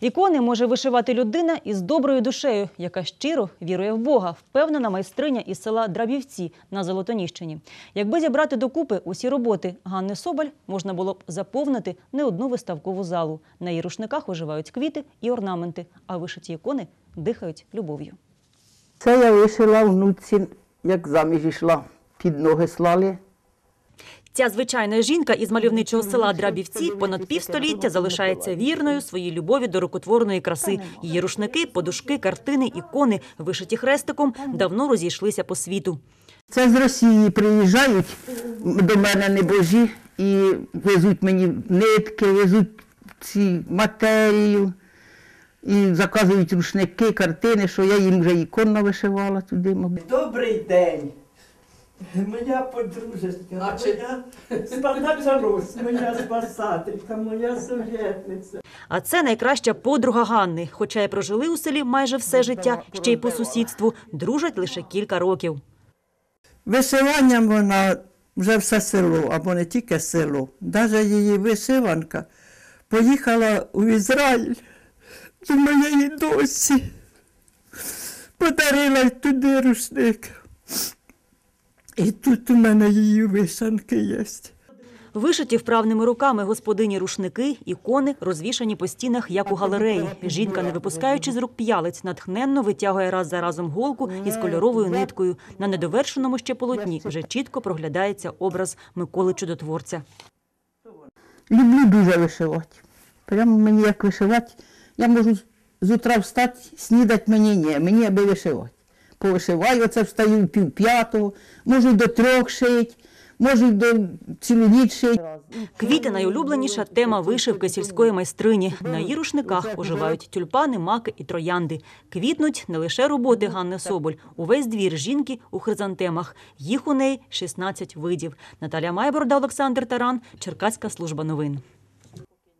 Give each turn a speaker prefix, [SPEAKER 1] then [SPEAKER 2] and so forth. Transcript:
[SPEAKER 1] Ікони може вишивати людина із доброю душею, яка щиро вірує в Бога, впевнена майстриня із села Драбівці на Золотоніщині. Якби зібрати докупи усі роботи Ганни Соболь, можна було б заповнити не одну виставкову залу. На її рушниках оживають квіти і орнаменти, а вишиті ікони дихають любов'ю.
[SPEAKER 2] Це я вишила внуці, як заміж йшла. Під ноги слали.
[SPEAKER 1] Ця звичайна жінка із мальовничого села Драбівці понад півстоліття залишається вірною своїй любові до рукотворної краси. Її рушники, подушки, картини, ікони, вишиті хрестиком, давно розійшлися по світу.
[SPEAKER 2] Це з Росії приїжджають до мене небожі і везуть мені нитки, везуть ці матерію, і заказують рушники, картини, що я їм вже ікон навишивала туди, мабуть.
[SPEAKER 3] Добрий день. Моя подружечка, моя спадача Русь, моя спасателька, моя совєтниця.
[SPEAKER 1] А це найкраща подруга Ганни. Хоча й прожили у селі майже все життя, ще й по сусідству, дружать лише кілька років.
[SPEAKER 4] Вишиванням вона вже все село, або не тільки село. Навіть її вишиванка поїхала у Ізраїль до моєї досі. Подарила туди рушник. І тут у мене її вишанки є.
[SPEAKER 1] Вишиті вправними руками господині рушники, ікони розвішані по стінах, як у галереї. Жінка, не випускаючи з рук п'ялиць, натхненно витягує раз за разом голку із кольоровою ниткою. На недовершеному ще полотні вже чітко проглядається образ Миколи Чудотворця.
[SPEAKER 2] Люблю дуже вишивати. Прямо мені як вишивати. Я можу з утра встати, снідати мені ні, мені аби вишивати. Повишиваю, оце встаю пів п'ятого, можу до трьох шить, можу й до цілу ніч.
[SPEAKER 1] Квіти найулюбленіша тема вишивки сільської майстрині. На її рушниках оживають тюльпани, маки і троянди. Квітнуть не лише роботи Ганни Соболь, увесь двір жінки у хризантемах. Їх у неї 16 видів. Наталя Майборода, Олександр Таран, Черкаська служба новин.